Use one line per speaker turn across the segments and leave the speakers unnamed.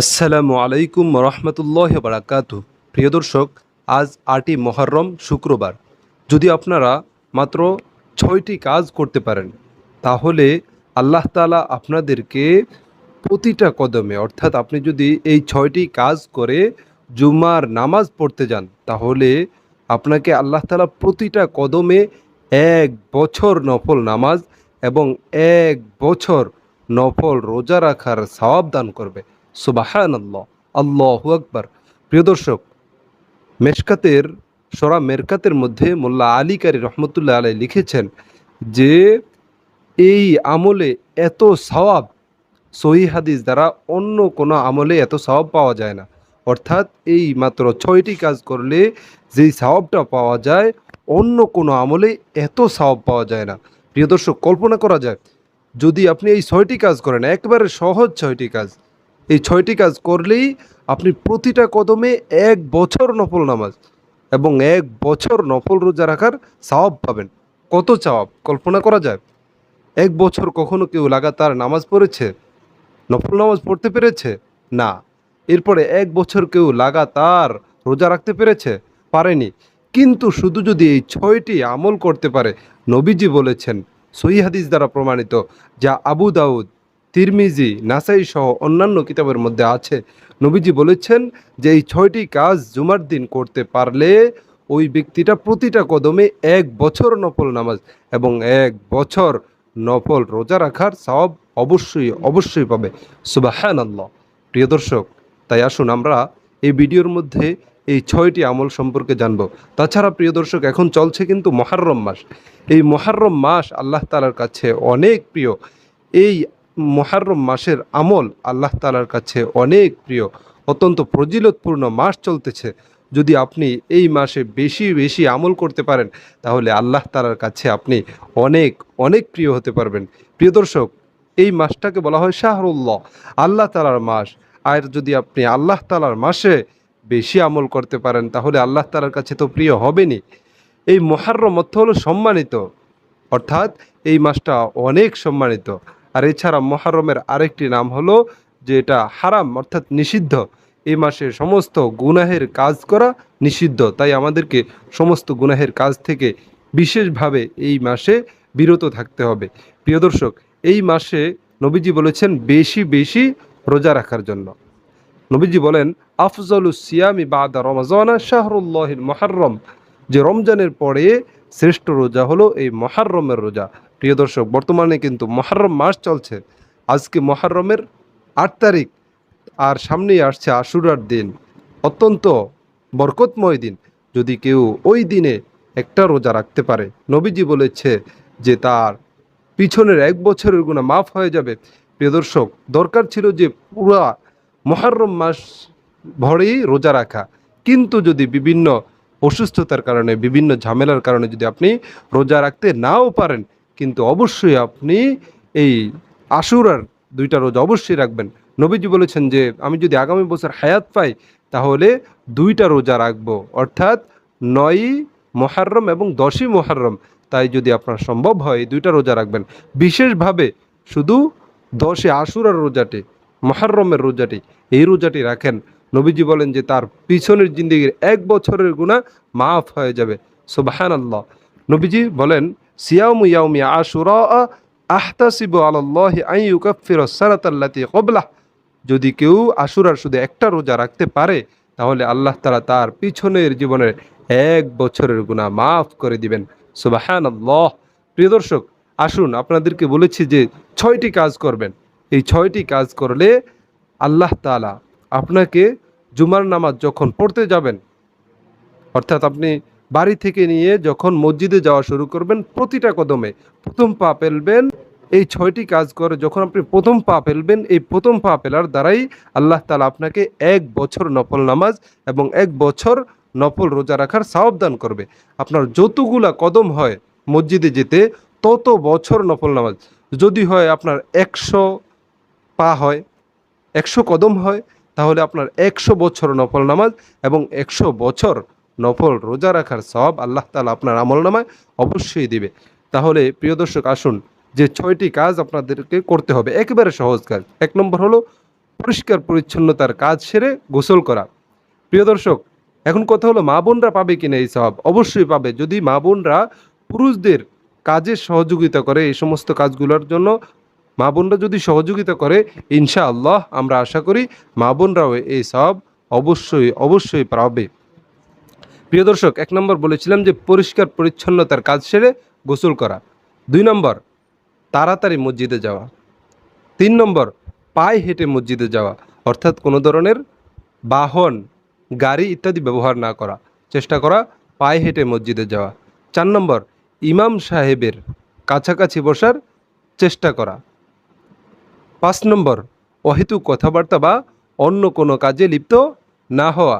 আসসালামু আলাইকুম রহমতুল্লাহ বারাকাতু প্রিয় দর্শক, আজ আটই মহরম শুক্রবার। যদি আপনারা মাত্র ছয়টি কাজ করতে পারেন, তাহলে আল্লাহ তালা আপনাদেরকে প্রতিটা কদমে, অর্থাৎ আপনি যদি এই ছয়টি কাজ করে জুমার নামাজ পড়তে যান, তাহলে আপনাকে আল্লাহ তালা প্রতিটা কদমে এক বছর নফল নামাজ এবং এক বছর নফল রোজা রাখার সওয়াব দান করবে। সুবাহান আল্লাহ আল্লাহ আকবার। প্রিয় দর্শক, মেশকাতের, সরা মেরকাতের মধ্যে মোল্লা আলী কারি রহমতুল্লাহ আলাই লিখেছেন যে, এই আমলে এত সওয়াব সহি হাদিস দ্বারা অন্য কোনো আমলে এত সওয়াব পাওয়া যায় না। অর্থাৎ এই মাত্র ছয়টি কাজ করলে যেই সওয়াবটা পাওয়া যায়, অন্য কোনো আমলে এত সওয়াব পাওয়া যায় না। প্রিয় দর্শক, কল্পনা করা যায়, যদি আপনি এই ছয়টি কাজ করেন, একবারে সহজ ছয়টি কাজ এই ছয়টি কাজ করলেই আপনি প্রতিটা কদমে এক বছর নফল নামাজ এবং এক বছর নফল রোজা রাখার সওয়াব পাবেন। কত সওয়াব? কল্পনা করা যায়? এক বছর কখনো কেউ লাগাতার নামাজ পড়েছে? নফল নামাজ পড়তে পেরেছে? না। এরপরে এক বছর কেউ লাগাতার রোজা রাখতে পেরেছে? পারেনি। কিন্তু শুধু যদি এই ছয়টি আমল করতে পারে, নবীজি বলেছেন, সহি হাদিস দ্বারা প্রমাণিত, যা আবু দাউদ তিরমিজি, নাসাই সহ অন্যান্য কিতাবের মধ্যে আছে। নবীজি বলেছেন যে এই ছয়টি কাজ জুমার দিন করতে পারলে ওই ব্যক্তিটা প্রতিটা কদমে এক বছর নফল নামাজ এবং এক বছর নফল রোজা রাখার সব অবশ্যই অবশ্যই পাবে। সুবাহান আল্লাহ প্রিয় দর্শক, তাই আসুন আমরা এই ভিডিওর মধ্যে এই ছয়টি আমল সম্পর্কে জানব। তাছাড়া প্রিয় দর্শক, এখন চলছে কিন্তু মহারম মাস। এই মহারম মাস আল্লাহ তালার কাছে অনেক প্রিয়। এই মহারম মাসের আমল আল্লাহ তালার কাছে অনেক প্রিয়। অত্যন্ত ফজিলতপূর্ণ মাস চলতেছে। যদি আপনি এই মাসে বেশি বেশি আমল করতে পারেন, তাহলে আল্লাহ তালার কাছে আপনি অনেক অনেক প্রিয় হতে পারবেন। প্রিয় দর্শক, এই মাসটাকে বলা হয় শাহরুল্লাহ। আল্লাহ তালার মাস। আর যদি আপনি আল্লাহ তালার মাসে বেশি আমল করতে পারেন, তাহলে আল্লাহ তালার কাছে তো প্রিয় হবেনি এই মহারম অর্থ হলো সম্মানিত। অর্থাৎ এই মাসটা অনেক সম্মানিত। আর এছাড়া মহারমের আরেকটি নাম হলো যে এটা হারাম, অর্থাৎ নিষিদ্ধ। এই মাসে সমস্ত গুনাহের কাজ করা নিষিদ্ধ। তাই আমাদেরকে সমস্ত গুনাহের কাজ থেকে বিশেষভাবে এই মাসে বিরত থাকতে হবে। প্রিয় দর্শক, এই মাসে নবীজি বলেছেন, বেশি বেশি রোজা রাখার জন্য। নবীজি বলেন আফজলু সিয়ামি বাদা রমজানা শাহরুল্লাহিল মহারম। যে রমজানের পরে শ্রেষ্ঠ রোজা হলো এই মহারমের রোজা। প্রিয় দর্শক, বর্তমানে কিন্তু মহারম মাস চলছে। আজকে মহারমের আট তারিখ আর সামনেই আসছে আশুরার দিন। অত্যন্ত বরকতময় দিন। যদি কেউ ওই দিনে একটা রোজা রাখতে পারে, নবীজি বলেছে যে তার পিছনের এক বছরের গুণা মাফ হয়ে যাবে। প্রিয় দর্শক, দরকার ছিল যে পুরা মহারম মাস ভরেই রোজা রাখা। কিন্তু যদি বিভিন্ন অসুস্থতার কারণে, বিভিন্ন ঝামেলার কারণে যদি আপনি রোজা রাখতে নাও পারেন কিন্তু অবশ্যই আপনি এই আশুরার দুইটা রোজা অবশ্যই রাখবেন। নবীজি বলেছেন যে, আমি যদি আগামী বছর হায়াত পাই, তাহলে দুইটা রোজা রাখব। অর্থাৎ নয়ই মহারম এবং দশই মহারম তাই যদি আপনার সম্ভব হয় দুইটা রোজা রাখবেন। বিশেষভাবে শুধু দশে আশুরার রোজাটি মহারমের রোজাটি, এই রোজাটি রাখেন। নবীজি বলেন যে, তার পিছনের জিন্দিগির এক বছরের গুণা মাফ হয়ে যাবে। সুবাহান আল্লাহ নবীজি বলেন সিয়ামু ইয়াউমি আশুরা আহতাসিবু আলাল্লাহ আই ইউকাফির সানাতাল্লাতি কবলাহ যদি কেউ আশুরার শুধু একটা রোজা রাখতে পারে, তাহলে আল্লাহ তালা তার পিছনের জীবনের এক বছরের গুণা মাফ করে দিবেন। সুবাহান আল্লাহ প্রিয় দর্শক, আসুন আপনাদেরকে বলেছি যে ছয়টি কাজ করবেন। এই ছয়টি কাজ করলে আল্লাহ তালা আপনাকে জুমার নামাজ যখন পড়তে যাবেন, অর্থাৎ আপনি বাড়ি থেকে নিয়ে যখন মসজিদে যাওয়া শুরু করবেন, প্রতিটা কদমে প্রথম পা ফেলবেন। এই ছয়টি কাজ করে যখন আপনি প্রথম পা ফেলবেন, এই প্রথম পা ফেলার দ্বারাই আল্লাহ তালা আপনাকে এক বছর নফল নামাজ এবং এক বছর নফল রোজা রাখার সাবধান করবে। আপনার যতগুলা কদম হয় মসজিদে যেতে, তত বছর নফল নামাজ। যদি হয় আপনার একশো পা হয়, একশো কদম হয়, তাহলে আপনার একশো বছর নফল নামাজ এবং একশো বছর নফল রোজা রাখার সব আল্লাহ তালা আপনার আমল নামায় অবশ্যই দিবে। তাহলে প্রিয় দর্শক, আসুন যে ছয়টি কাজ আপনাদেরকে করতে হবে। একেবারে সহজ কাজ। এক নম্বর হলো পরিষ্কার পরিচ্ছন্নতার কাজ সেরে গোসল করা। প্রিয় দর্শক, এখন কথা হলো মা বোনরা পাবে কিনা এই সব অবশ্যই পাবে। যদি মা বোনরা পুরুষদের কাজে সহযোগিতা করে এই সমস্ত কাজগুলোর জন্য, মা বোনরা যদি সহযোগিতা করে ইনশা আল্লাহ আমরা আশা করি মা বোনরাও এই সব অবশ্যই অবশ্যই পাবে। প্রিয় দর্শক, এক নম্বর বলেছিলাম যে পরিষ্কার পরিচ্ছন্নতার কাজ সেরে গোসল করা। দুই নম্বর, তাড়াতাড়ি মসজিদে যাওয়া। তিন নম্বর, পায়ে হেঁটে মসজিদে যাওয়া, অর্থাৎ কোনো ধরনের বাহন, গাড়ি ইত্যাদি ব্যবহার না করা। চেষ্টা করা, পায়ে হেঁটে মসজিদে যাওয়া। চার নম্বর, ইমাম সাহেবের কাছাকাছি বসার চেষ্টা করা। পাঁচ নম্বর, অহেতুক কথাবার্তা বা অন্য কোনো কাজে লিপ্ত না হওয়া।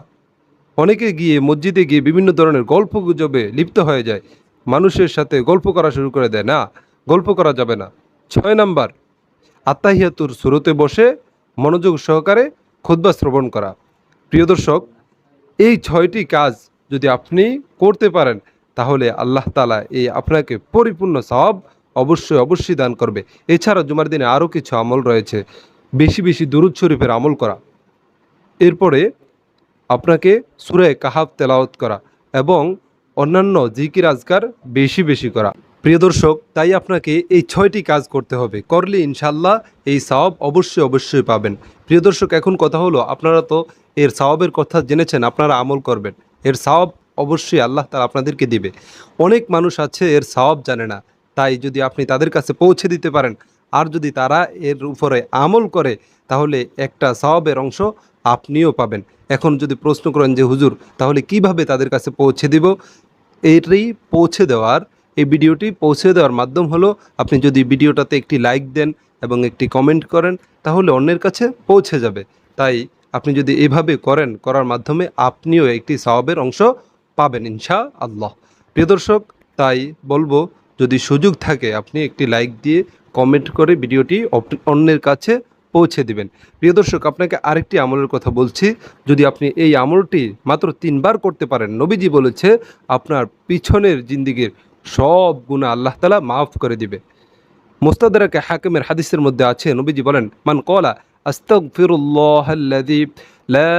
অনেকে গিয়ে মসজিদে গিয়ে বিভিন্ন ধরনের গল্প গুজবে লিপ্ত হয়ে যায়। মানুষের সাথে গল্প করা শুরু করে দেয়। না, গল্প করা যাবে না। ছয় নাম্বার, আত্মাহিয়াতুর সুরতে বসে মনোযোগ সহকারে খুদ্া শ্রবণ করা। প্রিয় দর্শক, এই ছয়টি কাজ যদি আপনি করতে পারেন, তাহলে আল্লাহ তালা এই আপনাকে পরিপূর্ণ সব অবশ্যই অবশ্যই দান করবে। এছাড়া জুমার দিনে আরও কিছু আমল রয়েছে। বেশি বেশি দুরুদ শরীফের আমল করা। এরপরে আপনাকে সুরে কাহাব তেলাওত করা এবং অন্যান্য জিকির আজকার বেশি বেশি করা। প্রিয় দর্শক, তাই আপনাকে এই ছয়টি কাজ করতে হবে। করলে ইনশাল্লাহ এই সওয়াব অবশ্যই অবশ্যই পাবেন। প্রিয় দর্শক, এখন কথা হলো, আপনারা তো এর সওয়াবের কথা জেনেছেন, আপনারা আমল করবেন। এর সওয়াব অবশ্যই আল্লাহ তালা আপনাদেরকে দিবে। অনেক মানুষ আছে, এর সওয়াব জানে না। তাই যদি আপনি তাদের কাছে পৌঁছে দিতে পারেন, আর যদি তারা এর উপরে আমল করে, তাহলে একটা সওয়াবের অংশ আপনিও পাবেন। এখন যদি প্রশ্ন করেন যে, হুজুর, তাহলে কীভাবে তাদের কাছে পৌঁছে দিব? এটাই পৌঁছে দেওয়ার, এই ভিডিওটি পৌঁছে দেওয়ার মাধ্যম হলো, আপনি যদি ভিডিওটাতে একটি লাইক দেন এবং একটি কমেন্ট করেন, তাহলে অন্যের কাছে পৌঁছে যাবে। তাই আপনি যদি এভাবে করেন, করার মাধ্যমে আপনিও একটি সওয়াবের অংশ পাবেন ইনশা আল্লাহ প্রিয় দর্শক, তাই বলব, যদি সুযোগ থাকে, আপনি একটি লাইক দিয়ে কমেন্ট করে ভিডিওটি অন্যের কাছে পৌঁছে দিবেন প্রিয় দর্শক আপনাকে আরেকটি আমলের কথা বলছি যদি আপনি এই আমলটি মাত্র তিনবার করতে পারেন নবীজি বলেছে আপনার পিছনের জিন্দিগির সব গুণা আল্লাহ তালা মাফ করে দিবে মোস্তাদারাকে হাকিমের হাদিসের মধ্যে আছে নবীজি বলেন মান কলা আস্তাগফিরুল্লাহাল্লাযী লা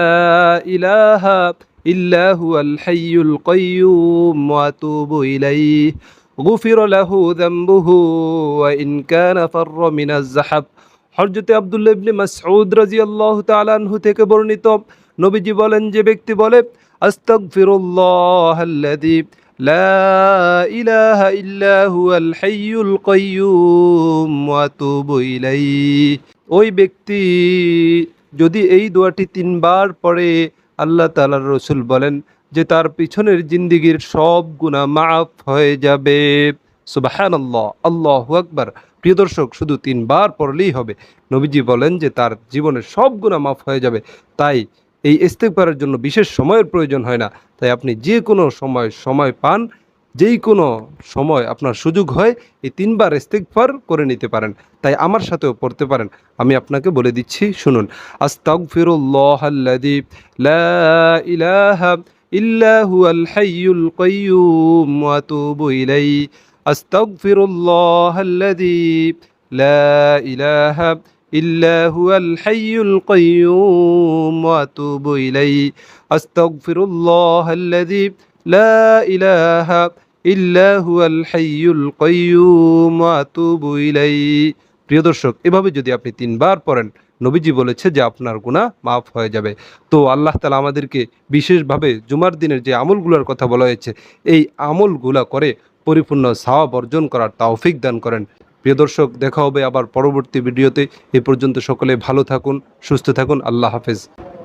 ইলাহা ইল্লা হুয়াল হাইয়ুল কাইয়্যুম ওয়া আতুবু ইলাইহি غفر له ذنبه وإن كان فر من الزحف হরজতে আবদুল্লাহ ইবনে মাসউদ রাদিয়াল্লাহু তাআলা আনহু থেকে বর্ণিত। নবীজি বলেন, যে ব্যক্তি বলে আতুবু ইলাইহি। ওই ব্যক্তি যদি এই দোয়াটি তিনবার পরে আল্লাহ তাআলার রসুল বলেন যে তার পিছনের জিন্দিগির সব গুনাহ মাফ হয়ে যাবে। সুবহানাল্লাহ, আল্লাহ আকবার। প্রিয় দর্শক, শুধু তিনবার পড়লেই হবে। নবীজি বলেন যে, তার জীবনের সব গুণা মাফ হয়ে যাবে। তাই এই ইস্তেকবারের জন্য বিশেষ সময়ের প্রয়োজন হয় না। তাই আপনি যে কোনো সময় সময় পান, যেই কোনো সময় আপনার সুযোগ হয়, এই তিনবার ইস্তেকবার করে নিতে পারেন। তাই আমার সাথেও পড়তে পারেন। আমি আপনাকে বলে দিচ্ছি, শুনুন। আস্তাগফিরুল্লাহাল্লাযী লা ইলাহা ইল্লা হুয়াল হাইয়ুল কাইয়্যুম ওয়া আতুবু ইলাইহি আস্তাগফিরুল্লাহাল্লাযী লা ইলাহা إلا هو الحي القيوم وأتوب إليه أستغفر الله الذي لا إله إلا هو الحي القيوم وأتوب إليه প্রিয় দর্শক এভাবে যদি আপনি তিনবার পড়েন নবীজি বলেছে যে আপনার গুনাহ মাফ হয়ে যাবে তো আল্লাহ তালা আমাদেরকে বিশেষভাবে জুমার দিনের যে আমলগুলোর কথা বলা হয়েছে এই আমলগুলা করে পরিপূর্ণ সাহাব অর্জন করার তাওফিক দান করেন। প্রিয় দর্শক, দেখা হবে আবার পরবর্তী ভিডিওতে। এ পর্যন্ত সকলে ভালো থাকুন, সুস্থ থাকুন। আল্লাহ হাফেজ।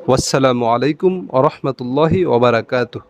ওয়াসসালামু আলাইকুম আ রহমতুল্লাহি ওবরাকাতুহ